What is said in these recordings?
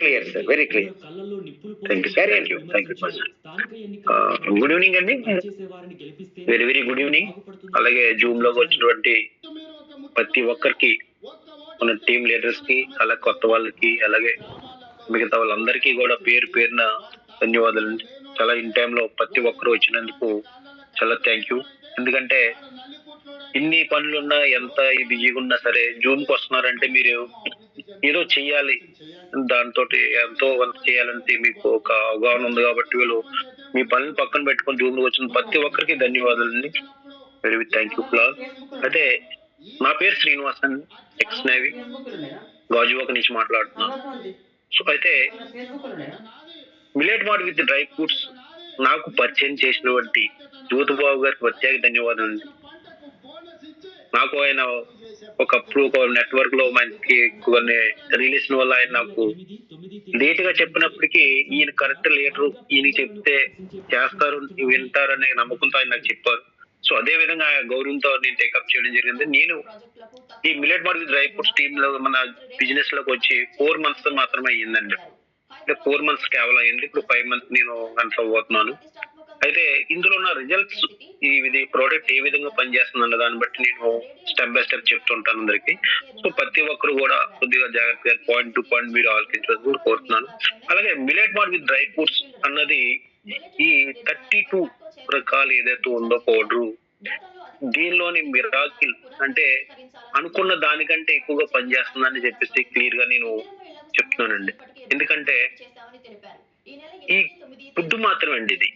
Clear sir very clear thank you sir thank you thank you good evening అండి. Very very good evening అలాగే జూమ్లోకి వచ్చినటువంటి ప్రతి ఒక్కరికి మన టీం లీడర్స్కి అలాగే కొత్త వాళ్ళకి అలాగే మిగతా వాళ్ళందరికీ కూడా పేరు పేరున ధన్యవాదాలు. చాలా ఇన్ టైంలో ప్రతి ఒక్కరు వచ్చినందుకు చాలా థ్యాంక్ యూ ఎందుకంటే ఇన్ని పనులున్నా ఎంత బిజీగా ఉన్నా సరే జూన్కి వస్తున్నారంటే మీరు ఏదో చెయ్యాలి. దాంతో ఎంతో కొంత చేయాలంటే మీకు ఒక అవగాహన ఉంది కాబట్టి వీళ్ళు మీ పనులు పక్కన పెట్టుకొని జూన్ వచ్చిన ప్రతి ఒక్కరికి ధన్యవాదాలు అండి. వెరీ థ్యాంక్ యూ ప్లాల్ అయితే నా పేరు శ్రీనివాస్ అండి. ఎక్స్ నేవీ గాజువాక నుంచి మాట్లాడుతున్నాను. సో అయితే millet mart with dry fruits నాకు పరిచయం చేసినటువంటి జ్యోతిబాబు గారికి ప్రత్యేక ధన్యవాదాలు అండి. నాకు ఆయన ఒకప్పుడు ఒక నెట్వర్క్లో మనకి కొన్ని రిలేషన్ వల్ల ఆయన నాకు లేట్గా చెప్పినప్పటికీ ఈయన కరెక్ట్ లీడర్ ఈయన చెప్తే చేస్తారు వింటారనే నమ్మకంతో ఆయన నాకు చెప్పారు. సో అదే విధంగా గౌరవంతో నేను టేకప్ చేయడం జరిగింది. నేను ఈ మిలెట్ మార్కెట్ డ్రై ఫ్రూట్స్ టీమ్లో మన బిజినెస్లోకి వచ్చి ఫోర్ మంత్స్ మాత్రమే అయ్యిందండి. అంటే ఫోర్ మంత్స్ కేవలం అయింది ఇప్పుడు ఫైవ్ మంత్స్ నేను కన్ఫర్మ్ అవుతున్నాను అయితే ఇందులో ఉన్న రిజల్ట్స్ ఈ ఇది ప్రోడక్ట్ ఏ విధంగా పనిచేస్తుందన్న దాన్ని బట్టి నేను స్టెప్ బై స్టెప్ చెప్తుంటాను అందరికి. సో ప్రతి ఒక్కరు కూడా కొద్దిగా జాగ్రత్తగా పాయింట్ టు పాయింట్ మీరు ఆలోచించాలని కూడా కోరుతున్నాను. అలాగే millet mart with dry fruits అన్నది ఈ థర్టీ టూ రకాలు ఏదైతే ఉందో పౌడరు దీనిలోని మిరాకిల్ అంటే అనుకున్న దానికంటే ఎక్కువగా పనిచేస్తుందని చెప్పేసి క్లియర్గా నేను చెప్తున్నానండి. ఎందుకంటే ఈ ఫుడ్ మాత్రమే అండి ఇది.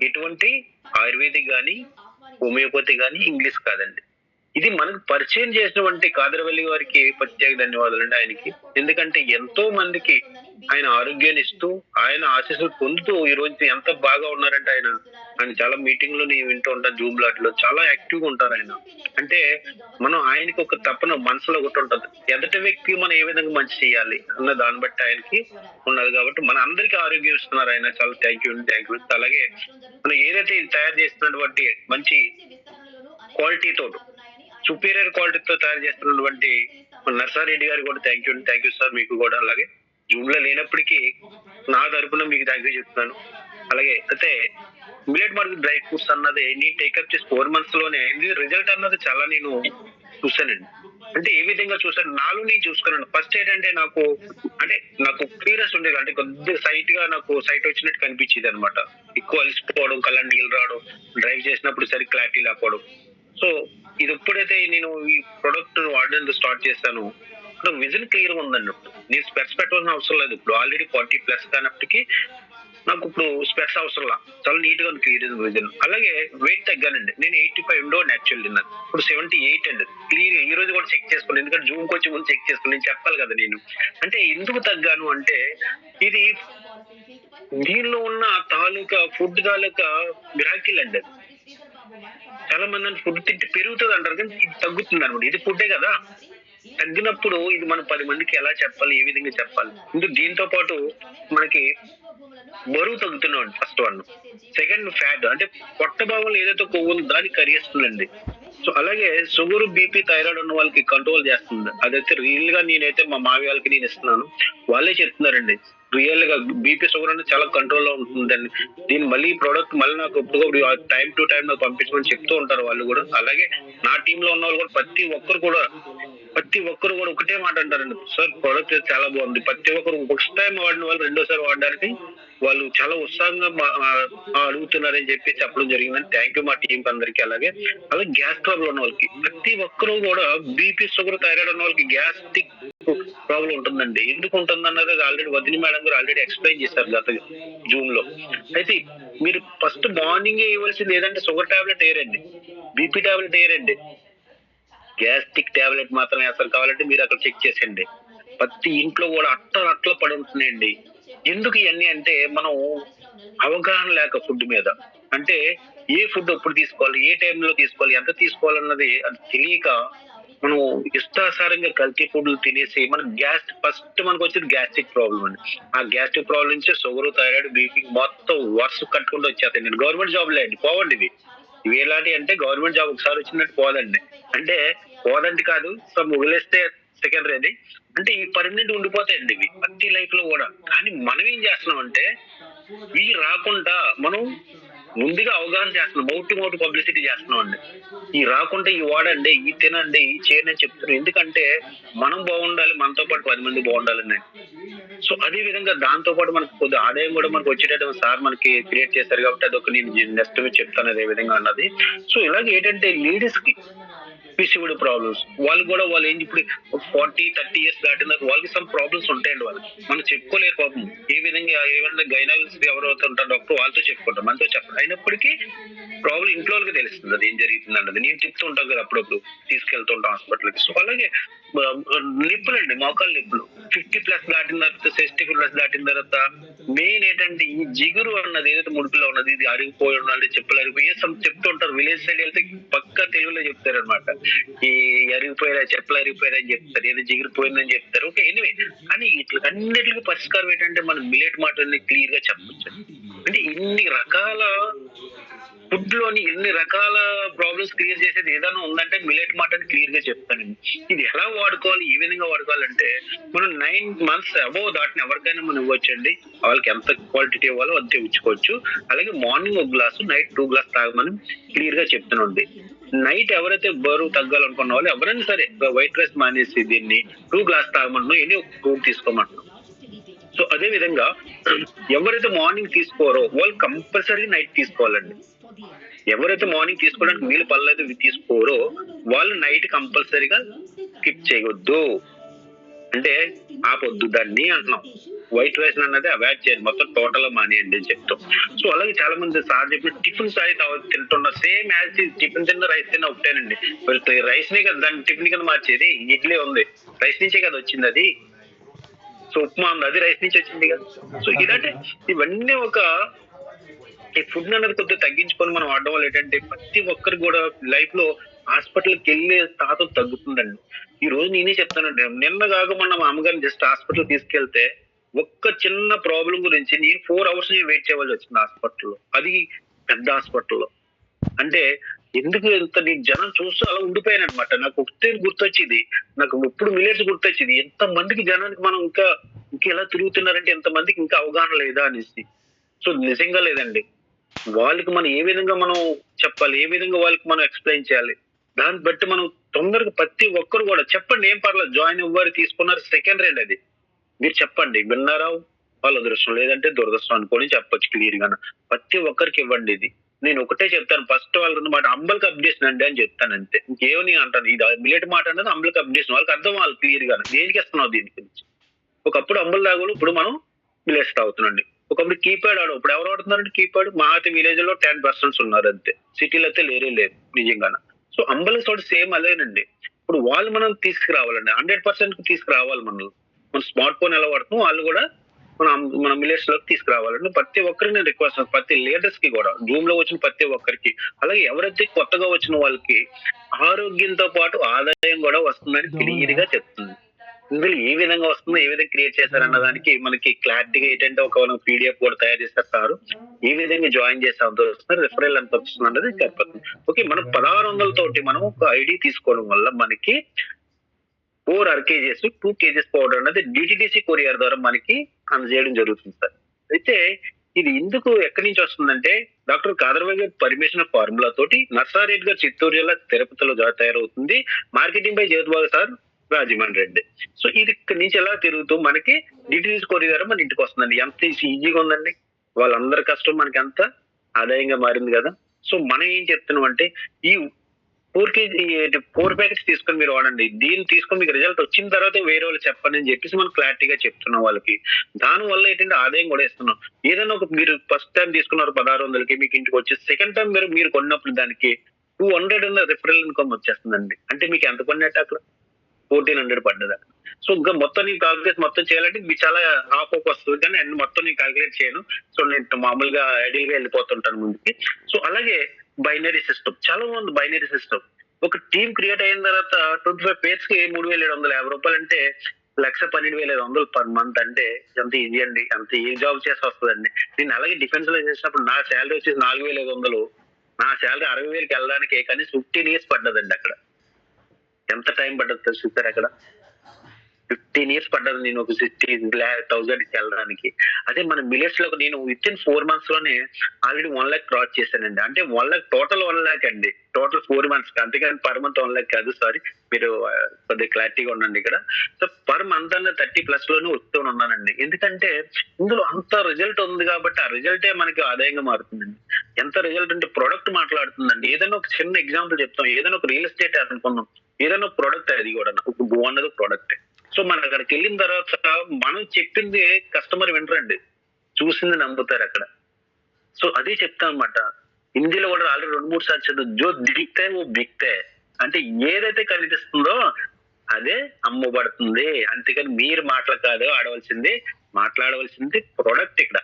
ఎటువంటి ఆయుర్వేదిక్ కానీ హోమియోపతి కానీ ఇంగ్లీష్ కాదండి. ఇది మనకు పరిచయం చేసినటువంటి కాదరవల్లి వారికి ప్రత్యేక ధన్యవాదాలు అండి ఆయనకి. ఎందుకంటే ఎంతో మందికి ఆయన ఆరోగ్యాన్ని ఇస్తూ ఆయన ఆశీస్సులు పొందుతూ ఈ రోజు ఎంత బాగా ఉన్నారంటే ఆయన. ఆయన చాలా మీటింగ్లో నేను వింటూ ఉంటాను జూమ్ లాట్లో. చాలా యాక్టివ్గా ఉంటారు ఆయన. అంటే మనం ఆయనకి ఒక తపన మనసులో ఒకటి ఉంటుంది. ఎదటి వ్యక్తి మనం ఏ విధంగా మంచి చేయాలి అన్న దాన్ని బట్టి ఆయనకి ఉన్నది కాబట్టి మన అందరికీ ఆరోగ్యం ఇస్తున్నారు ఆయన. చాలా థ్యాంక్ యూ థ్యాంక్ యూ అలాగే మనం ఏదైతే తయారు చేస్తున్నటువంటి మంచి క్వాలిటీతో సుపీరియర్ క్వాలిటీతో తయారు చేస్తున్నటువంటి నర్సారెడ్డి గారు కూడా thank you thank you sir మీకు కూడా. అలాగే జూమ్లో లేనప్పటికీ నా తరపున మీకు థ్యాంక్ యూ చెప్తున్నాను. అలాగే అయితే మిలెట్ మార్కెట్ డ్రై ఫ్రూట్స్ అన్నది నేను టేకప్ చేసి ఫోర్ మంత్స్లోనే రిజల్ట్ అన్నది చాలా నేను చూశానండి. అంటే ఏ విధంగా చూసాను నాలో నేను చూసుకున్నాను. ఫస్ట్ ఏంటంటే నాకు అంటే నాకు క్లియరెస్ ఉండేది. అంటే కొద్దిగా సైట్గా నాకు సైట్ వచ్చినట్టు కనిపించేది అనమాట ఎక్కువ అలసిపోవడం కళ్ళ నీళ్ళు రావడం డ్రైవ్ చేసినప్పుడు సరి క్లారిటీ లేకపోవడం. సో ఇది ఎప్పుడైతే నేను ఈ ప్రొడక్ట్ వాడడం స్టార్ట్ చేశాను ఇప్పుడు విజన్ క్లియర్ ఉందండి నేను స్పెట్స్ పెట్టవలసిన అవసరం లేదు. ఇప్పుడు ఆల్రెడీ ఫార్టీ ప్లస్ కానప్పటికీ నాకు ఇప్పుడు స్పెట్స్ అవసరం లా. చాలా నీట్గా క్లియర్ విజన్ అలాగే వెయిట్ తగ్గానండి. నేను ఎయిటీ ఫైవ్ ఉండో నాచురల్ తిన్నాను ఇప్పుడు సెవెంటీ ఎయిట్ అండి క్లియర్ ఈ రోజు కూడా చెక్ చేసుకోండి ఎందుకంటే జూమ్కి వచ్చి ముందు చెక్ చేసుకోండి నేను చెప్పాలి కదా నేను. అంటే ఎందుకు తగ్గాను అంటే ఇది దీనిలో ఉన్న తాలూకా ఫుడ్ తాలూకా మిరాకిల్ అండి అది. చాలా మంది ఫుడ్ తింటే పెరుగుతుంది అంటారు కానీ ఇది తగ్గుతుంది అనమాట. ఇది ఫుడ్డే కదా. తగ్గినప్పుడు ఇది మనం పది మందికి ఎలా చెప్పాలి ఏ విధంగా చెప్పాలి? ఇందుకు దీంతో పాటు మనకి బరువు తగ్గుతున్నాం ఫస్ట్ వన్. సెకండ్ ఫ్యాట్ అంటే పొట్ట భాగంలో ఏదైతే కొవ్వు ఉందో దాన్ని కరిగేస్తుందండి. సో అలాగే షుగర్ బీపీ థైరాయిడ్ ఉన్న వాళ్ళకి కంట్రోల్ చేస్తుంది. అదైతే రియల్గా నేనైతే మా మావి వాళ్ళకి నేను ఇస్తున్నాను. వాళ్ళే చెప్తున్నారండి. రియల్గా బీపీ షుగర్ అనేది చాలా కంట్రోల్లో ఉంటుందండి. దీని మళ్ళీ ప్రోడక్ట్ మళ్ళీ నాకు ఎప్పుడు టైం టు టైం నాకు పంపించమని చెప్తూ ఉంటారు వాళ్ళు కూడా. అలాగే నా టీమ్లో ఉన్న వాళ్ళు కూడా ప్రతి ఒక్కరు కూడా ప్రతి ఒక్కరు కూడా ఒకటే మాట అంటారండి. సార్ ప్రోడక్ట్ చాలా బాగుంది. ప్రతి ఒక్కరు ఫస్ట్ టైం వాడిన వాళ్ళు రెండోసారి వాడడానికి వాళ్ళు చాలా ఉత్సాహంగా మా- అడుగుతున్నారని చెప్పి చెప్పడం జరిగిందని థ్యాంక్ యూ మా టీం అందరికి. అలాగే అలాగే గ్యాస్ ట్రబుల్ ఉన్న వాళ్ళకి ప్రతి ఒక్కరు కూడా బీపీ షుగర్ థైరాయిడ్ ఉన్న వాళ్ళకి గ్యాస్ట్రిక్ ప్రాబ్లం ఉంటుందండి. ఎందుకు ఉంటుంది అన్నది ఆల్రెడీ వదిలి మేడం గారు ఆల్రెడీ ఎక్స్ప్లెయిన్ చేశారు గత జూమ్లో అయితే మీరు ఫస్ట్ మార్నింగ్ ఇవ్వాల్సింది ఏదంటే షుగర్ టాబ్లెట్ వేయరండి బీపీ టాబ్లెట్ వేయరండి గ్యాస్ట్రిక్ టాబ్లెట్ మాత్రమే అసలు కావాలంటే మీరు అక్కడ చెక్ చేసేయండి. ప్రతి ఇంట్లో కూడా అట్ట అట్ల పడి ఉంటున్నాయండి. ఎందుకు ఇవన్నీ అంటే మనం అవగాహన లేక ఫుడ్ మీద. అంటే ఏ ఫుడ్ ఎప్పుడు తీసుకోవాలి ఏ టైంలో తీసుకోవాలి ఎంత తీసుకోవాలన్నది అది తెలియక మనం ఇష్టాసారంగా కల్తీ ఫుడ్లు తినేసి మనకు గ్యాస్ ఫస్ట్ మనకు వచ్చేది గ్యాస్ట్రిక్ ప్రాబ్లం అండి. ఆ గ్యాస్ట్రిక్ ప్రాబ్లం నుంచి షుగర్ థైరాయిడ్ బీపీ మొత్తం వరుస కట్టుకుంటూ వచ్చేస్తాయి. నేను గవర్నమెంట్ జాబ్ లేండి పోవండి ఇవి ఇవి ఎలాంటి అంటే గవర్నమెంట్ జాబ్ ఒకసారి వచ్చినట్టు పోదండి. అంటే పోదండి కాదు సో వదిలేస్తే సెకండరీ అది అంటే ఈ పర్మనెంట్ ఉండిపోతాయండి ఇవి ప్రతి లైఫ్లో కూడా. కానీ మనం ఏం చేస్తున్నాం అంటే ఇవి రాకుండా మనం ముందుగా అవగాహన చేస్తున్నాం. మౌట్ టు మౌట్ పబ్లిసిటీ చేస్తున్నాం అండి. ఈ రాకుండా ఈ వాడండి ఈ తినండి ఈ చేయండి అని చెప్తున్నాం ఎందుకంటే మనం బాగుండాలి మనతో పాటు పది మంది బాగుండాలని. సో అదే విధంగా దాంతో పాటు మనకు కొద్ది ఆదాయం కూడా మనకు వచ్చేటట్టు సార్ మనకి క్రియేట్ చేశారు కాబట్టి అదొక నేను నెక్స్ట్ చెప్తాను అదే విధంగా అన్నది. సో ఇలాగే ఏంటంటే లేడీస్కి పిసివుడ్ ప్రాబ్లమ్స్ వాళ్ళు కూడా వాళ్ళు ఏం ఇప్పుడు ఫార్టీ థర్టీ ఇయర్స్ దాటిన వాళ్ళకి సమ్ ప్రాబ్లమ్స్ ఉంటాయండి వాళ్ళకి. మనం చెప్పుకోలేరు పాపం. ఏ విధంగా ఏమైనా గైనాలజీ ఎవరు అవుతుంటారు డాక్టర్ వాళ్ళతో చెప్పుకుంటాం మనతో చెప్పండి అయినప్పటికీ ప్రాబ్లం ఇంట్లో వాళ్ళకి తెలుస్తుంది. అది ఏం జరుగుతుంది అన్నది నేను చెప్తూ ఉంటాం కదా అప్పుడప్పుడు. తీసుకెళ్తుంటాం హాస్పిటల్కి సో అలాగే నిప్పులు అండి మోకాలు నిప్పులు. ఫిఫ్టీ ప్లస్ దాటిన తర్వాత సిక్స్టీ ప్లస్ దాటిన తర్వాత మెయిన్ ఏంటంటే ఈ జిగురు అన్నది ఏదైతే ముడుపులో ఉన్నది ఇది అరిగిపోయి ఉండాలి చెప్పులు అరిగిపోయి some చెప్తూ ఉంటారు విలేజ్ సైడ్ వెళ్తే పక్కా తెలుగులో చెప్తారు అనమాట ఈ అరిగిపోయారా చెప్పులు అరిగిపోయారా అని చెప్తారు ఏదో జిగిరిపోయిందని చెప్తారు. Okay anyway. కానీ ఇట్లా అన్నిటికీ పరిష్కారం ఏంటంటే మనం మిలేట్ మాటల్ని క్లియర్గా చెప్పచ్చు. అంటే ఇన్ని రకాల ఫుడ్లోని ఎన్ని రకాల ప్రాబ్లమ్స్ క్లియర్ చేసేది ఏదైనా ఉందంటే మిలెట్ మాటని క్లియర్గా చెప్తానండి. ఇది ఎలా వాడుకోవాలి ఏ విధంగా వాడుకోవాలంటే మనం నైన్ మంత్స్ అబోవ్ దాటిని ఎవరికైనా మనం ఇవ్వచ్చండి. వాళ్ళకి ఎంత క్వాలిటీ ఇవ్వాలో అంతే ఇచ్చుకోవచ్చు. అలాగే మార్నింగ్ ఒక గ్లాసు నైట్ టూ గ్లాస్ తాగమని క్లియర్గా చెప్తున్నది నైట్ ఎవరైతే బరువు తగ్గాలనుకున్న వాళ్ళు ఎవరైనా సరే వైట్ రైస్ మానేసి దీన్ని టూ గ్లాస్ తాగమంటున్నాం ఎన్ని ఒక ఫ్రూట్ తీసుకోమంటున్నాం. సో అదే విధంగా ఎవరైతే మార్నింగ్ తీసుకోరో వాళ్ళు కంపల్సరీ నైట్ తీసుకోవాలండి. ఎవరైతే మార్నింగ్ తీసుకోవడానికి వీలు పళ్ళు తీసుకోరో వాళ్ళు నైట్ కంపల్సరీగా స్కిప్ చేయవద్దు అంటే ఆపొద్దు దాన్ని అంటున్నాం. వైట్ రైస్ అన్నది అవాయిడ్ చేయండి మొత్తం టోటల్ మానేయండి అని చెప్తాం. సో అలాగే చాలా మంది సార్ చెప్పిన టిఫిన్ అయితే తింటున్న సేమ్ యాజ్ టిఫిన్ తిన్న రైస్ తిన్న ఒకటేనండి. రైస్ నే కదా దాన్ని టిఫిన్ కింద మార్చేది? ఇడ్లీ ఉంది. రైస్ నుంచే కదా వచ్చింది అది? సో ఉప్మా ఉంది. అది రైస్ నుంచి వచ్చింది కదా? సో ఇదంటే ఇవన్నీ ఒక ఈ ఫుడ్ అనేది కొద్దిగా తగ్గించుకొని మనం వాడడం వల్ల ఏంటంటే ప్రతి ఒక్కరు కూడా లైఫ్లో హాస్పిటల్కి వెళ్ళే తాతం తగ్గుతుందండి. ఈ రోజు నేనే చెప్తానండి. నిన్న కాక మొన్న మా అమ్మగారిని జస్ట్ హాస్పిటల్ తీసుకెళ్తే ఒక్క చిన్న ప్రాబ్లం గురించి నేను ఫోర్ అవర్స్ వెయిట్ చేయవలసి వచ్చింది హాస్పిటల్లో అది పెద్ద హాస్పిటల్లో అంటే ఎందుకు ఇంత నేను జనం చూస్తూ అలా ఉండిపోయాను అనమాట నాకు ఒకటే గుర్తొచ్చింది. నాకు ఎప్పుడు మిలేట్స్ గుర్తొచ్చింది. ఎంత మందికి జనానికి మనం ఇంకా ఇంకా ఎలా తిరుగుతున్నారంటే ఎంత మందికి ఇంకా అవగాహన లేదా అనేసి. సో నిజంగా లేదండి. వాళ్ళకి మనం ఏ విధంగా మనం చెప్పాలి ఏ విధంగా వాళ్ళకి మనం ఎక్స్ప్లెయిన్ చేయాలి? దాన్ని బట్టి మనం తొందరగా ప్రతి ఒక్కరు కూడా చెప్పండి ఏం పర్లేదు జాయిన్ ఇవ్వరు తీసుకున్నారు సెకండ్ రేండ్ అది. మీరు చెప్పండి విన్నారా? వాళ్ళ అదృష్టం లేదంటే దురదృష్టం అనుకోని చెప్పొచ్చు క్లియర్గా ప్రతి ఒక్కరికి ఇవ్వండి ఇది. నేను ఒకటే చెప్తాను ఫస్ట్ వాళ్ళకి మాట అంబల్కి అప్డేషన్ అండి అని చెప్తాను అంతే. ఇంకేమో నేను అంటాను ఇది మిలేట్ మాట అనేది అంబల్కి అప్డేషన్ వాళ్ళకి అర్థం వాళ్ళు క్లియర్గా దేనికి ఇస్తున్నావు దీని గురించి? ఒకప్పుడు అంబల్ తాగులు ఇప్పుడు మనం మిలేట్స్ తాగుతున్నాండి ఒకప్పుడు కీప్యాడ్ ఆడు ఇప్పుడు ఎవరు ఆడుతున్నారంటే కీప్యాడ్? మహాతి విలేజ్లో టెన్ పర్సెంట్స్ ఉన్నారు అంతే. సిటీలో అయితే లేరే లేదు నిజంగానే. సో అంబులెన్స్ తోటి సేమ్ అదేనండి. ఇప్పుడు వాళ్ళు మనం తీసుకురావాలండి. హండ్రెడ్ పర్సెంట్ తీసుకురావాలి మనం మన స్మార్ట్ ఫోన్ ఎలా వాడుతున్నాం వాళ్ళు కూడా మనం మన మిలేట్స్లోకి తీసుకురావాలండి. ప్రతి ఒక్కరికి నేను రిక్వెస్ట్ ప్రతి లీడర్స్కి కూడా జూమ్లో వచ్చిన ప్రతి ఒక్కరికి. అలాగే ఎవరైతే కొత్తగా వచ్చిన వాళ్ళకి ఆరోగ్యంతో పాటు ఆదాయం కూడా వస్తుందని క్లియర్గా చెప్తుంది. ఇందులో ఏ విధంగా వస్తుందో ఏ విధంగా క్రియేట్ చేశారన్న దానికి మనకి క్లారిటీగా ఏంటంటే ఒక పీడిఎఫ్ కూడా తయారు చేస్తారు సార్. ఏ విధంగా జాయిన్ అంత వస్తుంది రిఫరల్ ఎంత వస్తుంది అన్నది చెప్పండి. ఓకే మనం పదహారు వందల తోటి మనం ఒక ఐడి తీసుకోవడం వల్ల మనకి four or KGs two KGs powder అనేది డిటిడిసి కొరియర్ ద్వారా మనకి అందజేయడం జరుగుతుంది సార్. అయితే ఇది ఎందుకు ఎక్కడి నుంచి వస్తుందంటే డాక్టర్ కాదర్వాయి గారి పర్మిషన్ ఫార్ములా తోటి నర్సారెడ్డి గారు చిత్తూరు జిల్లా తిరుపతిలో తయారవుతుంది. Marketing by Jyothibabu sir Rajahmundry Reddy. So ఇది ఇక్కడి నుంచి ఎలా తిరుగుతూ మనకి డిటిడిసి కొరియర్ మన ఇంటికి వస్తుందండి. ఎంత ఈజీగా ఉందండి? వాళ్ళందరి కష్టం మనకి ఎంత ఆదాయంగా మారింది కదా. సో మనం ఏం చెప్తున్నాం అంటే ఈ ఫోర్ కేజీ ఫోర్ ప్యాకెట్స్ తీసుకొని మీరు వాడండి. దీన్ని తీసుకొని మీకు రిజల్ట్ వచ్చిన తర్వాత వేరే వాళ్ళు చెప్పండి అని చెప్పేసి మనం క్లారిటీగా చెప్తున్నాం వాళ్ళకి. దాని వల్ల ఏంటంటే ఆదాయం కూడా ఇస్తున్నాం. ఏదైనా ఒక మీరు ఫస్ట్ టైం తీసుకున్నారు పదహారు వందలకి మీకు ఇంటికి వచ్చి సెకండ్ టైం మీరు మీరు కొన్నప్పుడు దానికి టూ హండ్రెడ్ ఉన్న రిఫరల్ ఇన్కమ్ వచ్చేస్తుందండి. అంటే మీకు ఎంత పడినట్టు అక్కడ ఫోర్టీన్ హండ్రెడ్ పడ్డది అక్కడ. సో ఇంకా మొత్తం నేను కాల్కులేట్ మొత్తం చేయాలంటే మీకు చాలా హాఫ్ ఆఫ్ వస్తుంది కానీ అన్ని మొత్తం నేను కాల్కులేట్ చేయను. సో నేను మామూలుగా ఐడియల్గా వెళ్ళిపోతుంటాను ముందుకి. సో అలాగే బైనరీ సిస్టమ్ చాలా బాగుంది బైనరీ సిస్టమ్ ఒక టీమ్ క్రియేట్ అయిన తర్వాత ట్వంటీ ఫైవ్ పేర్స్కి మూడు వేల ఏడు వందల యాభై రూపాయలు అంటే లక్ష పన్నెండు వేల ఐదు వందలు పర్ మంత్ అంటే ఎంత ఈజీ అండి. అంత ఏ జాబ్ చేసి వస్తుందండి. నేను అలాగే డిఫెన్స్లో చేసినప్పుడు నా శాలరీ వచ్చేసి నాలుగు వేల ఐదు వందలు. నా శాలరీ అరవై వేలకి వెళ్ళడానికి కనీసం ఫిఫ్టీన్ ఇయర్స్ పడ్డదండి అక్కడ. ఎంత టైం పడ్డది తెలుసు అక్కడ? ఫిఫ్టీన్ ఇయర్స్ పడ్డది నేను ఒక సిక్స్టీ థౌసండ్ వెళ్ళడానికి. అదే మన మిలియట్స్లో నేను విత్ ఇన్ ఫోర్ మంత్స్లోనే ఆల్రెడీ వన్ లాక్ క్రాస్ చేశానండి. అంటే one lakh total one lakh అండి. టోటల్ ఫోర్ మంత్స్ అంతేకాని పర్ మంత్ వన్ లాక్ కాదు సారీ మీరు కొద్దిగా క్లారిటీగా ఉండండి ఇక్కడ. సో పర్ మంత్ అన్న థర్టీ ప్లస్లోనే వస్తూ ఉన్నానండి. ఎందుకంటే ఇందులో అంత రిజల్ట్ ఉంది కాబట్టి ఆ రిజల్టే మనకి ఆదాయంగా మారుతుందండి. ఎంత రిజల్ట్ అంటే ప్రొడక్ట్ మాట్లాడుతుందండి. ఏదైనా ఒక చిన్న ఎగ్జాంపుల్ చెప్తాం. ఏదైనా ఒక రియల్ ఎస్టేట్ అనుకున్నాం ఏదైనా ప్రోడక్ట్ అది కూడా ఒక అన్నది ప్రోడక్ట్ సో మనం అక్కడికి వెళ్ళిన తర్వాత మనం చెప్పింది కస్టమర్ వినరండి. చూసింది నమ్ముతారు అక్కడ. సో అదే చెప్తా అనమాట హిందీలో కూడా ఆల్రెడీ రెండు మూడు సార్లు చదువు జో దిగితే ఓ బిక్తే అంటే ఏదైతే కనిపిస్తుందో అదే అమ్మబడుతుంది. అంతేకాని మీరు మాటలు కాదు ఆడవలసింది మాట్లాడవలసింది ప్రోడక్ట్ ఇక్కడ.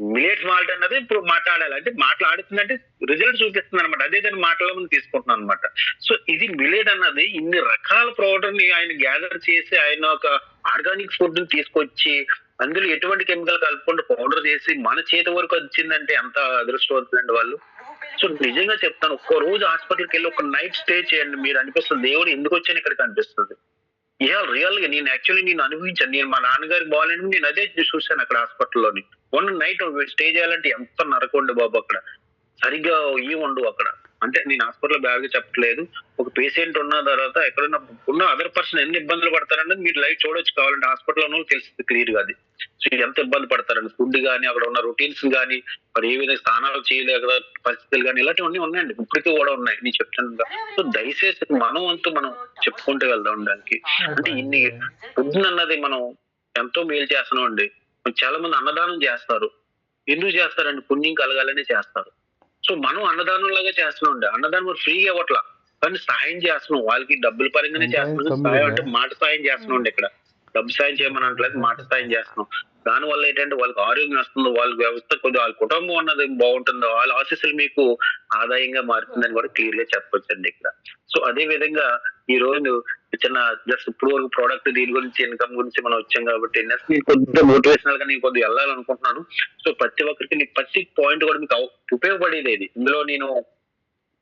మిలేట్ మాల్ట్ అన్నది ఇప్పుడు మాట్లాడాలి. అంటే మాట్లాడుతుందంటే రిజల్ట్ చూపిస్తుంది అనమాట అదే దాన్ని మాట్లాడమని తీసుకుంటున్నాను అనమాట సో ఇది మిలేట్ అన్నది ఇన్ని రకాల ప్రోడక్ట్ని ఆయన గ్యాదర్ చేసి ఆయన ఒక ఆర్గానిక్ ఫుడ్ని తీసుకొచ్చి అందులో ఎటువంటి కెమికల్ కలుపుకుండా పౌడర్ చేసి మన చేతి వరకు వచ్చిందంటే ఎంత అదృష్టవంతులండి వాళ్ళు? సో నిజంగా చెప్తాను ఒక్క రోజు హాస్పిటల్కి వెళ్ళి ఒక నైట్ స్టే చేయండి. మీరు అనిపిస్తుంది దేవుడు ఎందుకు వచ్చాను ఇక్కడికి అనిపిస్తుంది. యా రియల్గా నేను యాక్చువల్లీ నేను అనుభవించాను. నేను మా నాన్నగారికి బాగాలేని నేను అదే చూశాను అక్కడ హాస్పిటల్లోని. వన్ నైట్ స్టే చేయాలంటే ఎంత నరకండి బాబు అక్కడ. సరిగ్గా ఏం ఉండవు అక్కడ. అంటే నేను హాస్పిటల్ బ్యాగ్ చెప్పట్లేదు. ఒక పేషెంట్ ఉన్న తర్వాత ఎక్కడన్నా ఉన్న అదర్ పర్సన్ ఎన్ని ఇబ్బందులు పడతారనేది మీరు లైవ్ చూడొచ్చు. కావాలంటే హాస్పిటల్ ఉన్న తెలుస్తుంది క్లియర్గా అది. సో ఎంత ఇబ్బంది పడతారని ఫుడ్ కానీ అక్కడ ఉన్న రొటీన్స్ కానీ మరి ఏ విధంగా స్నానాలు చేయలేక పరిస్థితులు కానీ ఇలాంటివన్నీ ఉన్నాయండి. ఇప్పటికీ కూడా ఉన్నాయి. నేను చెప్తాను. సో దయచేసి మనం అంటూ మనం చెప్పుకుంటూ వెళ్దాం దానికి. అంటే ఇన్ని ఫుడ్ అన్నది మనం ఎంతో మేలు చేస్తున్నాం అండి. చాలా మంది అన్నదానం చేస్తారు. ఎందుకు చేస్తారండి? పుణ్యం కలగాలని చేస్తారు. సో మనం అన్నదానం లాగా చేస్తున్నాం అండి. అన్నదానం ఫ్రీగా ఇవ్వట్లా? కానీ సహాయం చేస్తున్నాం. వాళ్ళకి డబ్బుల పరంగానే చేస్తున్నాం. సహాయం అంటే మాట సాయం చేస్తున్నాం అండి ఇక్కడ. డబ్బు సాయం చేయమని మాట సాయం చేస్తున్నాం. దాని వల్ల ఏంటంటే వాళ్ళకి ఆరోగ్యం వస్తుందో వాళ్ళ వ్యవస్థ కొద్దిగా వాళ్ళ కుటుంబం అన్నది బాగుంటుందో వాళ్ళ ఆశీస్సులు మీకు ఆదాయంగా మారుతుందని కూడా క్లియర్గా చెప్పొచ్చు అండి ఇక్కడ. సో అదే విధంగా ఈ రోజు చిన్న జస్ట్ ఇప్పుడు వరకు ప్రోడక్ట్ దీని గురించి ఇన్కమ్ గురించి మనం వచ్చాం కాబట్టి నెక్స్ట్ నేను కొద్దిగా మోటివేషనల్గా నేను కొద్దిగా వెళ్ళాలనుకుంటున్నాను. సో ప్రతి ఒక్కరికి ప్రతి పాయింట్ కూడా మీకు ఉపయోగపడేది ఇది. ఇందులో నేను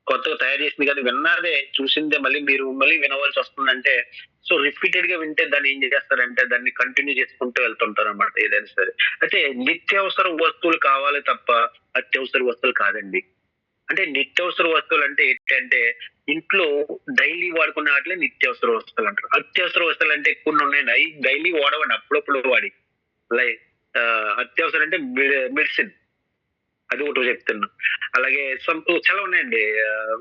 కొత్తగా తయారు చేసింది కానీ విన్నదే చూసిందే మళ్ళీ మీరు మళ్ళీ వినవలసి వస్తుందంటే సో రిపీటెడ్గా వింటే దాన్ని ఏం చేస్తారంటే దాన్ని కంటిన్యూ చేసుకుంటూ వెళ్తుంటారు అనమాట ఏదైనా సరే. అయితే నిత్యావసర వస్తువులు కావాలి తప్ప అత్యవసర వస్తువులు కాదండి. అంటే నిత్యావసర వస్తువులు అంటే ఏంటంటే ఇంట్లో డైలీ వాడుకునే వాటిలో నిత్యావసర వస్తువులు అంటారు. అత్యవసర వస్తువులు అంటే కొన్ని ఉన్నాయండి. అవి డైలీ వాడవండి అప్పుడప్పుడు వాడి. లైక్ అత్యవసరం అంటే మెడిసిన్. అది ఒకటి చెప్తున్నా. అలాగే సమ్ చాలా ఉన్నాయండి.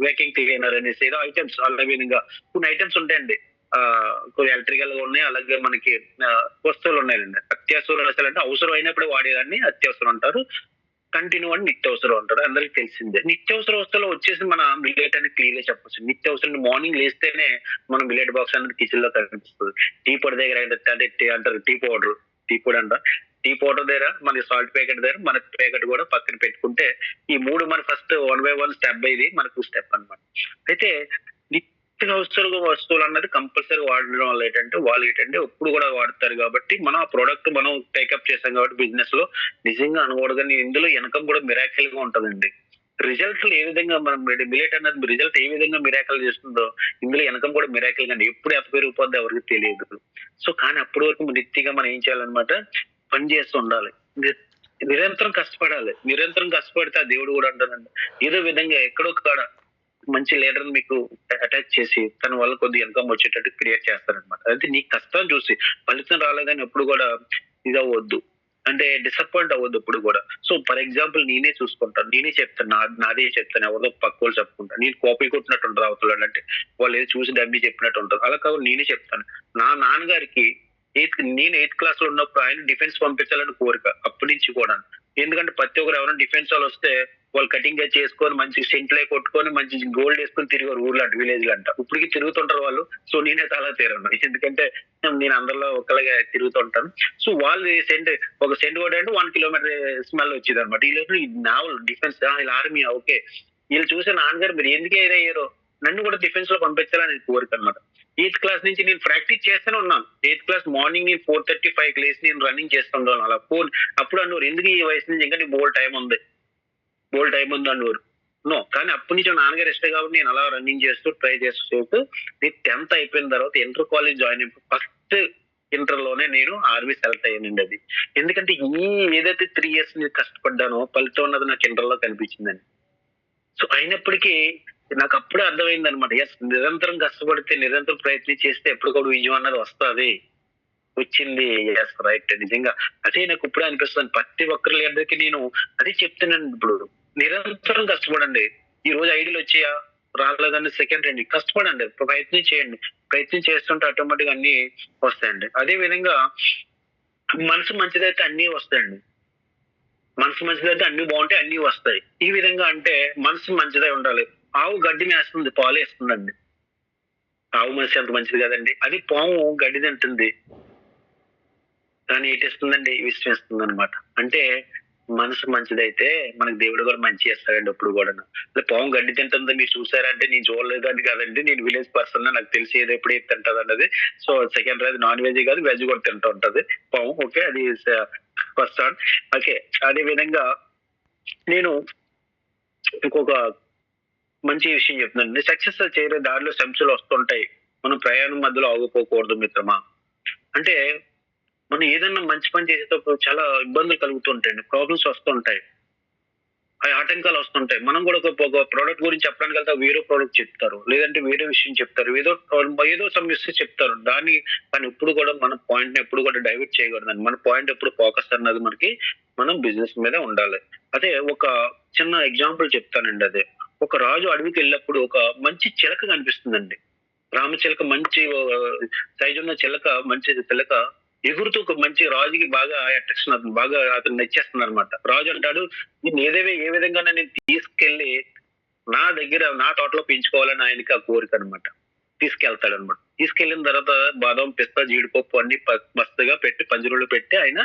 వేకింగ్ క్లీనర్ అనేసి ఏదో ఐటమ్స్ అలా విధంగా కొన్ని ఐటమ్స్ ఉంటాయండి. కొన్ని ఎలక్ట్రికల్గా ఉన్నాయి అలాగే మనకి వస్తువులు ఉన్నాయండి. అత్యవసర వస్తువులు అంటే అవసరం అయినప్పుడు వాడేదాన్ని అత్యవసరం అంటారు. కంటిన్యూ అని నిత్యవసరం అంటారు. అందరికి తెలిసిందే. నిత్యవసర వస్తువులు వచ్చేసి మన మిల్లెట్ అని క్లియర్గా చెప్పచ్చు. నిత్యవసరం మార్నింగ్ లేస్తేనే మన మిల్లెట్ బాక్స్ అనేది కిచెన్లో కనిపిస్తుంది. టీ పొడి దగ్గర అయితే అంటే టీ అంటారు టీ పౌడర్ టీ పొడి అంట టీ పౌడర్ దగ్గర మన సాల్ట్ ప్యాకెట్ దగ్గర మన ప్యాకెట్ కూడా పక్కన పెట్టుకుంటే ఈ మూడు మన first one by one step ఇది మనకు స్టెప్ అనమాట అయితే నిత్యావసర వస్తువులు అన్నది కంపల్సరీ వాడడం వల్ల ఏంటంటే వాళ్ళు ఏంటంటే ఎప్పుడు కూడా వాడతారు కాబట్టి మనం ఆ ప్రోడక్ట్ మనం టేకప్ చేసాం కాబట్టి బిజినెస్లో నిజంగా అనకూడదని ఇందులో వెనకం కూడా మిరాకిల్గా ఉంటుందండి. రిజల్ట్ ఏ విధంగా మనం మిలేట్ అన్నది రిజల్ట్ ఏ విధంగా మిరాకల్ చేస్తుందో ఇందులో వెనకం కూడా మిరాకిల్ కానీ ఎప్పుడు ఎంత పెరిగిపోద్దో ఎవరికి తెలియదు. సో కానీ అప్పటి వరకు నిత్యంగా మనం ఏం చేయాలన్నమాట? పని చేస్తూ ఉండాలి. నిరంతరం కష్టపడాలి. నిరంతరం కష్టపడితే ఆ దేవుడు కూడా అంటానండి ఏదో విధంగా ఎక్కడో కాడ మంచి లీడర్ మీకు అటాచ్ చేసి తన వల్ల కొద్దిగా ఇన్కమ్ వచ్చేటట్టు క్రియేట్ చేస్తారనమాట అయితే నీ కష్టం చూసి ఫలితం రాలేదని ఎప్పుడు కూడా ఇది అవ్వద్దు. అంటే డిసప్పాయింట్ అవ్వద్దు ఇప్పుడు కూడా. సో ఫర్ ఎగ్జాంపుల్ నేనే చూసుకుంటాను. నేనే చెప్తాను. నా నాదే చెప్తాను. ఎవరిదో పక్క వాళ్ళు చెప్పుకుంటాను నేను కాపీ కొట్టినట్టు ఉంటుంది అవతల అంటే వాళ్ళు ఏదో చూసి డబ్బి చెప్పినట్టు ఉంటారు. అలా కాదు నేనే చెప్తాను. నా నాన్నగారికి ఎయిత్ నేను ఎయిత్ క్లాస్లో ఉన్నప్పుడు ఆయన డిఫెన్స్ పంపించాలని కోరిక అప్పటి నుంచి కూడా. ఎందుకంటే ప్రతి ఒక్కరు ఎవరైనా డిఫెన్స్ వాళ్ళు వస్తే వాళ్ళు కటింగ్గా చేసుకొని మంచి సెంట్లే కొట్టుకొని మంచి గోల్డ్ వేసుకొని తిరిగారు ఊర్లో అటు విలేజ్ అంట ఇప్పటికి తిరుగుతుంటారు వాళ్ళు. సో నేనే చాలా తీరను. ఎందుకంటే నేను అందరిలో ఒకలాగా తిరుగుతుంటాను. సో వాళ్ళు సెంట్ ఒక సెంట్ కూడా అంటే వన్ కిలోమీటర్ స్మెల్ వచ్చేది అనమాట ఈ నా డిఫెన్స్ వీళ్ళు ఆర్మీ ఓకే. వీళ్ళు చూసే నాన్నగారు మీరు ఎందుకు ఏదయ్యారో నన్ను కూడా డిఫెన్స్లో పంపించాలని కోరిక అనమాట ఎయిత్ క్లాస్ నుంచి నేను ప్రాక్టీస్ చేస్తూనే ఉన్నాను. ఎయిత్ క్లాస్ మార్నింగ్ నేను ఫోర్ థర్టీ ఫైవ్ లేసి నేను రన్నింగ్ చేస్తుంటాను అలా ఫోన్ అప్పుడు అన్నూరు ఎందుకు ఈ వయసు నుంచి ఇంకా నీ బోల్ టైం ఉంది? బోల్ టైం ఉంది అన్నూరు. నో కానీ అప్పటి నుంచి నాన్నగారు ఇష్టం కాబట్టి నేను అలా రన్నింగ్ చేస్తూ ట్రై చేస్తూ చేస్తూ నేను టెన్త్ అయిపోయిన తర్వాత ఇంటర్ కాలేజ్ జాయిన్ అయిపోయి ఫస్ట్ ఇంటర్లోనే నేను ఆర్మీ సెలెక్ట్ అయ్యానండి అది. ఎందుకంటే ఈ ఏదైతే త్రీ ఇయర్స్ నేను కష్టపడ్డానో ఫలితం ఉన్నది నాకు ఇంటర్లో కనిపించిందండి. సో అయినప్పటికీ నాకు అప్పుడే అర్థమైంది అనమాట ఎస్ నిరంతరం కష్టపడితే నిరంతరం ప్రయత్నం చేస్తే ఎప్పుడు కూడా విజయం అన్నది వస్తుంది. వచ్చింది. ఎస్ రైట్ నిజంగా. అదే నాకు ఇప్పుడే అనిపిస్తుంది. ప్రతి ఒక్కరి లీడర్కి నేను అదే చెప్తున్నాను. ఇప్పుడు నిరంతరం కష్టపడండి. ఈ రోజు ఐడియాలు వచ్చాయా? రాలేదని సెకండ్ రండి. కష్టపడండి. ప్రయత్నం చేయండి. ప్రయత్నం చేస్తుంటే ఆటోమేటిక్ అన్ని వస్తాయండి. అదే విధంగా మనసు మంచిదైతే అన్నీ వస్తాయండి. మనసు మంచిదైతే అన్ని బాగుంటాయి అన్ని వస్తాయి. ఈ విధంగా అంటే మనసు మంచిదై ఉండాలి. ఆవు గడ్డి మేస్తుంది పాలు వేస్తుందండి. ఆవు మనిషి ఎంత మంచిది కదండి. అది పాము గడ్డి తింటుంది కానీ ఏటిస్తుందండి ఏటేస్తుందండి విశ్వసిస్తుంది అనమాట అంటే మనసు మంచిదైతే మనకు దేవుడు కూడా మంచి చేస్తాడండి ఎప్పుడు కూడా పాము గడ్డి తింటుందో మీరు చూసారంటే నేను చూడలేదు అని కాదండి. నేను విలేజ్ పర్సన్ నాకు తెలిసి ఏదో ఎప్పుడు ఏది తింటది అన్నది. సో సెకండ్ అది నాన్ వెజ్ కాదు వెజ్ కూడా తింటూ ఉంటది. పాము ఓకే అది ఫస్ట్ ఓకే అదే విధంగా నేను ఇంకొక మంచి విషయం చెప్తున్నాను. సక్సెస్ చేయడం దారిలో శంసలు వస్తుంటాయి. మనం ప్రయాణం మధ్యలో ఆగిపోకూడదు మిత్రమా? అంటే మనం ఏదన్నా మంచి పని చేసేటప్పుడు చాలా ఇబ్బందులు కలుగుతుంటాయండి. ప్రాబ్లమ్స్ వస్తుంటాయి. అవి ఆటంకాలు వస్తుంటాయి. మనం కూడా ఒక ప్రోడక్ట్ గురించి చెప్పడానికి వెళ్తే వేరే ప్రోడక్ట్ చెప్తారు. లేదంటే వేరే విషయం చెప్తారు. ఏదో ఏదో సమస్య చెప్తారు. దాన్ని కానీ ఎప్పుడు కూడా మన పాయింట్ని ఎప్పుడు కూడా డైవర్ట్ చేయకూడదండి. మన పాయింట్ ఎప్పుడు ఫోకస్ అన్నది మనకి మనం బిజినెస్ మీద ఉండాలి. అదే ఒక చిన్న ఎగ్జాంపుల్ చెప్తానండి అదే. ఒక రాజు అడవికి వెళ్ళినప్పుడు ఒక మంచి చిలక కనిపిస్తుందండి. రామచిలక మంచి సైజు ఉన్న చిలక మంచి చిలక ఎగురుతూ ఒక మంచి రాజుకి బాగా అట్రాక్షన్ అవుతుంది బాగా అతను నచ్చేస్తుంది అనమాట రాజు అంటాడు నేను ఏదేవే ఏ విధంగా నేను తీసుకెళ్ళి నా దగ్గర నా తోటలో పెంచుకోవాలని ఆయనకి ఆ కోరిక అనమాట తీసుకెళ్తాడు అనమాట తీసుకెళ్ళిన తర్వాత బాదం పిస్తా జీడిపప్పు అన్ని మస్తుగా పెట్టి పంజరంలో పెట్టి ఆయన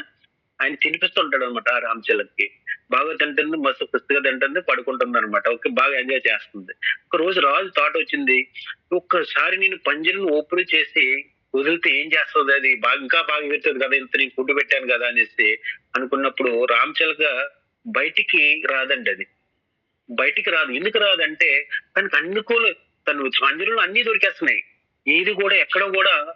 ఆయన తినిపిస్తుంటాడు అనమాట ఆ రామచిలకి బాగా తింటుంది మస్తు పుస్తకం తింటుంది పడుకుంటుంది అనమాట ఓకే బాగా ఎంజాయ్ చేస్తుంది. ఒక రోజు రాజు థాట్ వచ్చింది ఒక్కసారి నేను పంజరను ఓపెన్ చేసి వదిలితే ఏం చేస్తుంది అది? బాగా ఇంకా బాగా పెడుతుంది కదా ఇంత నేను ఫుడ్ పెట్టాను కదా అనేసి అనుకున్నప్పుడు రామచిలక బయటికి రాదండి అది. బయటికి రాదు. ఎందుకు రాదంటే తనకు అనుకూల తను పంజరంలో అన్ని దొరికేస్తున్నాయి. ఏది కూడా ఎక్కడ కూడా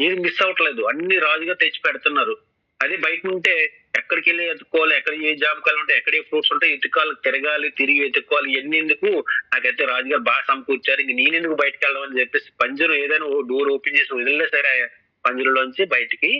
ఏది మిస్ అవ్వట్లేదు. అన్ని రాజుగా తెచ్చి పెడుతున్నారు. అదే బయట ఉంటే ఎక్కడికి వెళ్ళి ఎత్తుకోవాలి ఎక్కడ ఏ జామకాయలు ఉంటాయి ఎక్కడ ఏ ఫ్రూట్స్ ఉంటాయి ఎత్తుకోవాలి తిరగాలి తిరిగి ఎత్తుకోవాలి ఎన్ని ఎందుకు నాకైతే రాజుగారు బాగా సమకూర్చారు. ఇంక నేను ఎందుకు బయటకు వెళ్ళమని చెప్పేసి పంజరం ఏదైనా డోర్ ఓపెన్ చేసి వదిలే సరే పంజరంలోంచి బయటికి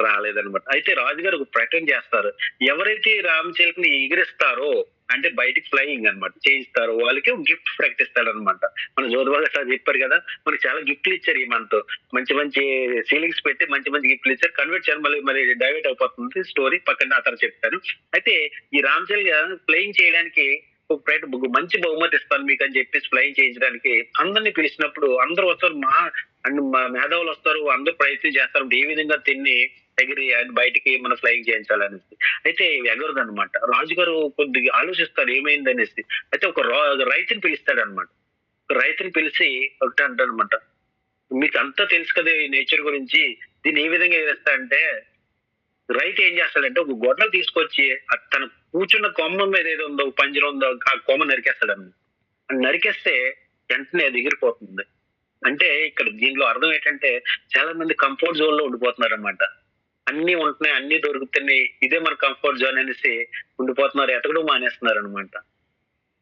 రాలేదనమాట అయితే రాజుగారు ఒక ప్రకటన చేస్తారు. ఎవరైతే రామచిలకని ఎగిరిస్తారో అంటే బయటికి ఫ్లయింగ్ అనమాట చేయిస్తారు. వాళ్ళకి గిఫ్ట్ ప్రకటిస్తాడు అనమాట మన జోధబాగా సార్ చెప్పారు కదా మనకి చాలా గిఫ్ట్లు ఇచ్చారు ఈ మనతో మంచి మంచి సీలింగ్స్ పెట్టి మంచి మంచి గిఫ్ట్లు ఇచ్చారు. కన్వర్ట్ చేయడం మళ్ళీ మరి డైవర్ట్ అయిపోతుంది స్టోరీ పక్కన అతను చెప్తాను. అయితే ఈ రామ్ ప్లేయింగ్ చేయడానికి ఒక ప్రయత్న మంచి బహుమతి ఇస్తాను మీకు అని చెప్పేసి ఫ్లయింగ్ చేయించడానికి అందరిని పిలిచినప్పుడు అందరూ వస్తారు. మా అండ్ మా మేధావులు వస్తారు. అందరూ ప్రయత్నం చేస్తారు. ఏ విధంగా తిని ఎగిరి బయటికి మన ఫ్లయింగ్ చేయించాలనేసి. అయితే ఎగరదు అనమాట రాజుగారు కొద్దిగా ఆలోచిస్తారు ఏమైంది అనేసి అయితే ఒక రైతుని పిలుస్తాడు అనమాట రైతుని పిలిచి ఒకటి అంటాడు అనమాట మీకు అంతా తెలుసు కదా ఈ నేచర్ గురించి. దీన్ని ఏ విధంగా ఎగరేస్తా అంటే రైతు ఏం చేస్తాడంటే ఒక గొడ్డలు తీసుకొచ్చి తన కూర్చున్న కొమ్మ మీద ఏదో ఉందో పంజరం ఉందో ఆ కొమ్మ నరికేస్తాడు అనమాట నరికేస్తే వెంటనే అది ఎగిరిపోతుంది. అంటే ఇక్కడ దీంట్లో అర్థం ఏంటంటే చాలా మంది కంఫర్ట్ జోన్లో ఉండిపోతున్నారు అనమాట అన్ని ఉంటున్నాయి అన్ని దొరుకుతున్నాయి. ఇదే మన కంఫర్ట్ జోన్ అనేసి ఉండిపోతున్నారు ఎతకడం మానేస్తున్నారు అనమాట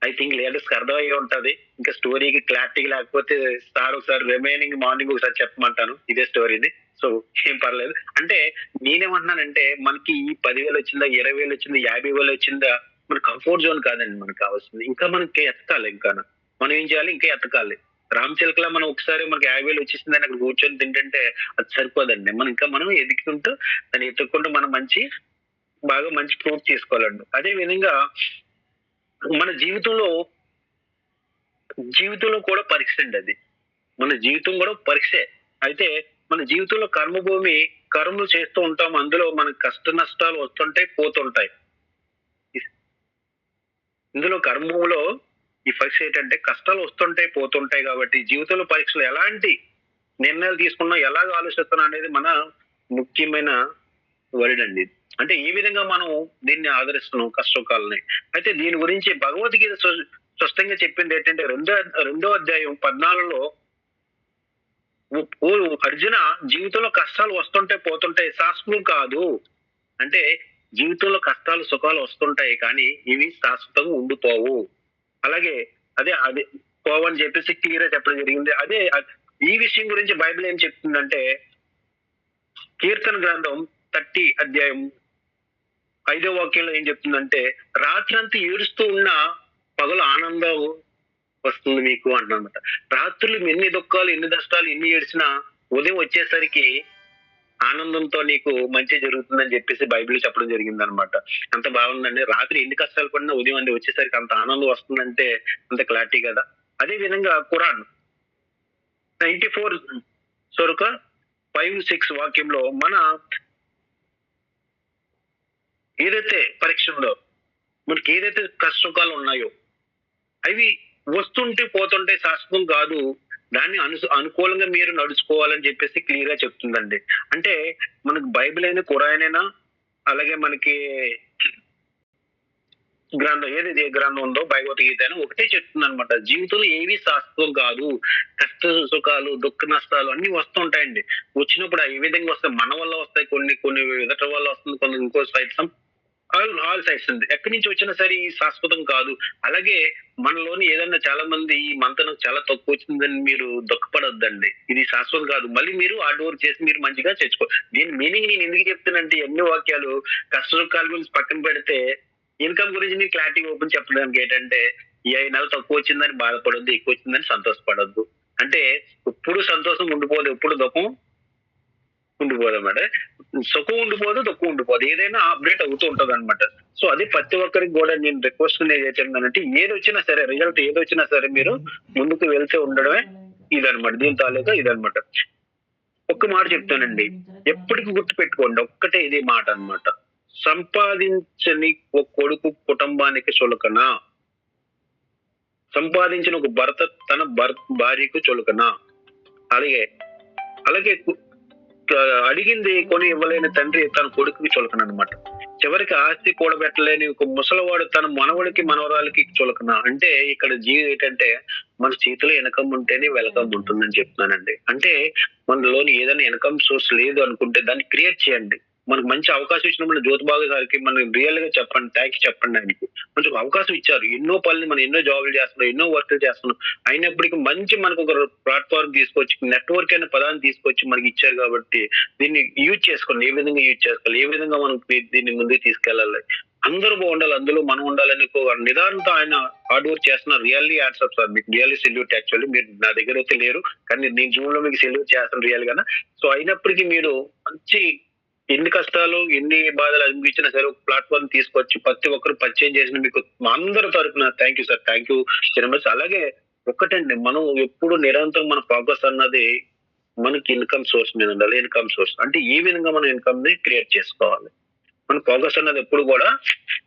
ఐ థింక్ లేడీస్కి అర్థమయ్యే ఉంటది. ఇంకా స్టోరీకి క్లారిటీ లేకపోతే సార్ ఒకసారి రిమైనింగ్ మార్నింగ్ ఒకసారి చెప్పమంటాను. ఇదే స్టోరీది సో ఏం పర్లేదు. అంటే నేనేమంటున్నానంటే మనకి ఈ పదివేలు వచ్చిందా ఇరవై వేలు వచ్చిందా యాభై వేలు వచ్చిందా మన కంఫర్ట్ జోన్ కాదండి మనకు కావాల్సింది. ఇంకా మనకి ఎతకాలి ఇంకా. మనం ఏం చేయాలి? ఇంకా ఎతకాలి. రామ్ చిలకలా మనం ఒకసారి మనకి యాభై వేలు వచ్చేసిందని అక్కడ కూర్చొని తింటుంటే అది సరిపోదండి. మనం ఇంకా మనం ఎదుకుంటూ దాన్ని ఎత్తుక్కుంటూ మనం మంచి బాగా మంచి ప్రూఫ్ తీసుకోవాలండి. అదే విధంగా మన జీవితంలో జీవితంలో కూడా పరీక్ష అండి అది. మన జీవితం కూడా పరీక్షే. అయితే మన జీవితంలో కర్మభూమి కర్మలు చేస్తూ ఉంటాం. అందులో మన కష్ట నష్టాలు వస్తుంటాయి పోతుంటాయి. ఇందులో కర్మంలో ఈ పరీక్ష ఏంటంటే కష్టాలు వస్తుంటాయి పోతుంటాయి కాబట్టి జీవితంలో పరీక్షలు ఎలాంటి నిర్ణయాలు తీసుకున్నా ఎలాగ ఆలోచిస్తున్నా అనేది మన ముఖ్యమైన వరిడ్ అండి. అంటే ఈ విధంగా మనం దీన్ని ఆదరిస్తున్నాం కష్టకాలని అయితే దీని గురించి భగవద్గీత స్వ- స్పష్టంగా చెప్పింది ఏంటంటే రెండో రెండో అధ్యాయం పద్నాలుగులో అర్జున జీవితంలో కష్టాలు వస్తుంటాయి పోతుంటాయి శాశ్వతం కాదు. అంటే జీవితంలో కష్టాలు సుఖాలు వస్తుంటాయి కానీ ఇవి శాశ్వతంగా ఉండిపోవు. అలాగే అదే అదే పోవని చెప్పేసి క్లియర్గా చెప్పడం జరిగింది. అదే ఈ విషయం గురించి బైబిల్ ఏం చెప్తుందంటే కీర్తన గ్రంథం థర్టీ అధ్యాయం ఐదో వాక్యంలో ఏం చెప్తుందంటే రాత్రంతా ఏడుస్తూ ఉన్న పగలు ఆనందం వస్తుంది మీకు అంటున్నమాట. రాత్రులు ఎన్ని దుఃఖాలు ఎన్ని దష్టాలు ఎన్ని ఏడ్చినా ఉదయం వచ్చేసరికి ఆనందంతో నీకు మంచి జరుగుతుందని చెప్పేసి బైబిల్ చెప్పడం జరిగింది అనమాట అంత బాగుందండి. రాత్రి ఎన్ని కష్టాలు పడినా ఉదయం అండి వచ్చేసరికి అంత ఆనందం వస్తుందంటే అంత క్లారిటీ కదా. అదే విధంగా ఖురాన్ నైన్టీ ఫోర్ సొరక ఫైవ్ సిక్స్ వాక్యంలో మన ఏదైతే పరీక్ష ఉందో మనకి ఏదైతే కష్టకాలు ఉన్నాయో అవి వస్తుంటే పోతుంటే శాశ్వతం కాదు. దాన్ని అను అనుకూలంగా మీరు నడుచుకోవాలని చెప్పేసి క్లియర్గా చెప్తుందండి. అంటే మనకు బైబిల్ అయినా ఖురాన్ అయినా అలాగే మనకి గ్రంథం ఏది ఏ గ్రంథం ఉందో భగవద్గీత అని ఒకటే చెప్తుంది అనమాట జీవితంలో ఏవి శాశ్వతం కాదు కష్ట సుఖాలు దుఃఖ నష్టాలు అన్ని వస్తుంటాయండి వచ్చినప్పుడు ఏ విధంగా వస్తాయి? మన వల్ల వస్తాయి కొన్ని కొన్ని ఎదుట వల్ల వస్తుంది కొన్ని ఇంకో సైతం ఆల్ ఆల్ సైడ్స్ ఉంది. ఎక్కడి నుంచి వచ్చినా సరే ఈ శాశ్వతం కాదు. అలాగే మనలోని ఏదన్నా చాలా మంది ఈ మంతనం చాలా తక్కువ వచ్చిందని మీరు దుఃఖపడొద్దండి. ఇది శాశ్వతం కాదు. మళ్ళీ మీరు ఆ డోర్ చేసి మీరు మంచిగా తెచ్చుకో దీని మీనింగ్ నేను ఎందుకు చెప్తానంటే ఎన్ని వాక్యాలు కష్ట సుఖాల గురించి పక్కన పెడితే ఇన్కమ్ గురించి మీరు క్లారిటీ ఓపెన్ చెప్పడానికి ఏంటంటే ఈ నెల తక్కువ వచ్చిందని బాధపడొద్దు ఎక్కువ వచ్చిందని సంతోషపడొద్దు. అంటే ఎప్పుడు సంతోషం ఉండిపోదు ఎప్పుడు దుఃఖం ఉండిపోదు అనమాట సుఖం ఉండిపోదు తక్కువ ఉండిపోదు. ఏదైనా అప్డేట్ అవుతూ ఉంటుంది అనమాట సో అది ప్రతి ఒక్కరికి కూడా నేను రిక్వెస్ట్ ఏంటంటే ఏది వచ్చినా సరే రిజల్ట్ ఏది వచ్చినా సరే మీరు ముందుకు వెళ్తే ఉండడమే ఇదనమాట దీని తాలూకా ఇదనమాట ఒక్క మాట చెప్తానండి. ఎప్పటికి గుర్తు పెట్టుకోండి ఒక్కటే ఇది మాట అన్నమాట. సంపాదించని ఒక కొడుకు కుటుంబానికి చులకనా? సంపాదించిన ఒక భర్త తన భర్త భార్యకు చులకనా? అలాగే అలాగే అడిగింది కొని ఇవ్వలేని తండ్రి తన కొడుకుకి చులకన అనమాట చివరికి ఆస్తి కూడబెట్టలేని ఒక ముసలివాడు తన మనవడికి మనవరాలకి చులకన. అంటే ఇక్కడ జీవి ఏంటంటే మన చేతిలో ఇన్కమ్ ఉంటేనే వెల్కమ్ ఉంటుందని చెప్తున్నానండి. అంటే మనలోని ఏదైనా ఇన్కమ్ సోర్స్ లేదు అనుకుంటే దాన్ని క్రియేట్ చేయండి. మనకు మంచి అవకాశం ఇచ్చినప్పుడు జ్యోతిబాబు గారికి మనం రియల్గా చెప్పండి థ్యాంక్స్ చెప్పండి ఆయనకి. మనకు అవకాశం ఇచ్చారు. ఎన్నో పనులు మనం ఎన్నో జాబులు చేస్తున్నాం ఎన్నో వర్క్లు చేస్తున్నాం. అయినప్పటికీ మంచి మనకు ఒక ప్లాట్ఫామ్ తీసుకొచ్చి నెట్వర్క్ అనే పదాన్ని తీసుకొచ్చి మనకి ఇచ్చారు కాబట్టి దీన్ని యూజ్ చేసుకోండి. ఏ విధంగా యూజ్ చేసుకోవాలి? ఏ విధంగా మనం దీన్ని ముందుకు తీసుకెళ్ళాలి? అందరూ బాగుండాలి. అందులో మనం ఉండాలని ఒక నిదానంతో ఆయన హార్డ్ వర్క్ చేస్తున్న రియల్లీ యాడ్సప్ సార్. మీకు రియల్లీ సెల్యూట్ యాక్చువల్లీ మీరు నా దగ్గర అయితే లేరు. కానీ నేను జూన్లో మీకు సెల్యూట్ చేస్తాను రియల్గా సో అయినప్పటికీ మీరు మంచి ఎన్ని కష్టాలు ఎన్ని బాధలు అనిపించినా సరే ఒక ప్లాట్ఫామ్ తీసుకొచ్చి ప్రతి ఒక్కరు పరిచయం చేసిన మీకు అందరి తరఫున thank you sir thank you very much అలాగే ఒక్కటండి మనం ఎప్పుడు నిరంతరం మన ఫోకస్ అన్నది మనకి ఇన్కమ్ సోర్స్ మీద ఉండాలి. ఇన్కమ్ సోర్స్ అంటే ఏ విధంగా మనం ఇన్కమ్ని క్రియేట్ చేసుకోవాలి? మన ఫోకస్ అన్నది ఎప్పుడు కూడా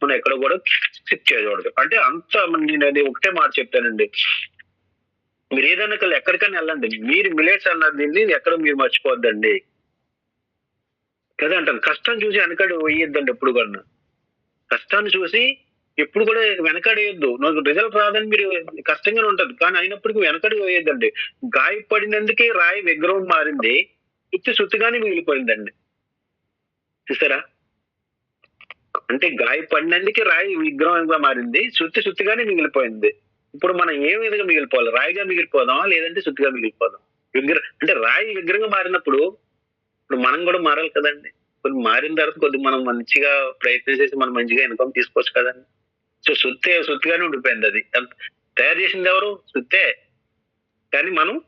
మనం ఎక్కడ కూడా స్కిప్ చేయకూడదు. అంటే అంత నేను అది ఒకటే మాట చెప్తానండి. మీరు ఏదైనా ఎక్కడికైనా వెళ్ళండి. మీరు మిలేట్స్ అన్నది ఎక్కడ మీరు మర్చిపోద్దండి. కదా అంటాను కష్టం చూసి వెనకడు వేయొద్దండి ఎప్పుడు కూడా. కష్టాన్ని చూసి ఎప్పుడు కూడా వెనకడేయొద్దు నాకు రిజల్ట్ రాదని మీరు కష్టంగానే ఉంటుంది కానీ అయినప్పటికీ వెనకడి వేయొద్దండి. గాయపడినందుకే రాయి విగ్రహం మారింది. సుత్తి సుత్తిగానే మిగిలిపోయిందండి. చూసారా అంటే గాయపడినందుకే రాయి విగ్రహంగా మారింది. సుత్తి సుత్తిగానే మిగిలిపోయింది. ఇప్పుడు మనం ఏ విధంగా మిగిలిపోవాలి? రాయిగా మిగిలిపోదామా? లేదంటే సుత్తిగా మిగిలిపోదాం విగ్రహం అంటే రాయి విగ్రహంగా మారినప్పుడు ఇప్పుడు మనం కూడా మారాలి కదండి. కొన్ని మారిన తర్వాత కొద్ది మనం మంచిగా ప్రయత్నం చేసి మనం మంచిగా ఇన్కమ్ తీసుకోవచ్చు కదండి. సో సుత్తే సుత్తిగానే ఉండిపోయింది అది. తయారు చేసింది ఎవరు? సుత్తే. కానీ మనం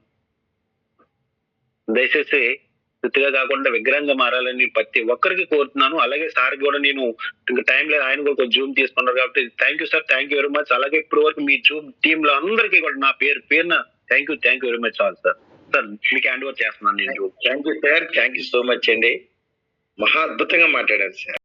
దయచేసి సుత్తిగా కాకుండా విగ్రహంగా మారాలని ప్రతి ఒక్కరికి కోరుతున్నాను. అలాగే సార్ కూడా నేను ఇంకా టైం లేదు. ఆయన కూడా కొంచెం జూమ్ తీసుకున్నారు కాబట్టి thank you sir thank you very much అలాగే ఇప్పటి వరకు మీ జూమ్ టీమ్లో అందరికీ కూడా నా పేరు పేరున thank you thank you very much all sir sir మీకు హ్యాండ్ ఓవర్ చేస్తున్నాను నేను. Thank you sir thank you so much అండి. మహా అద్భుతంగా మాట్లాడారు సార్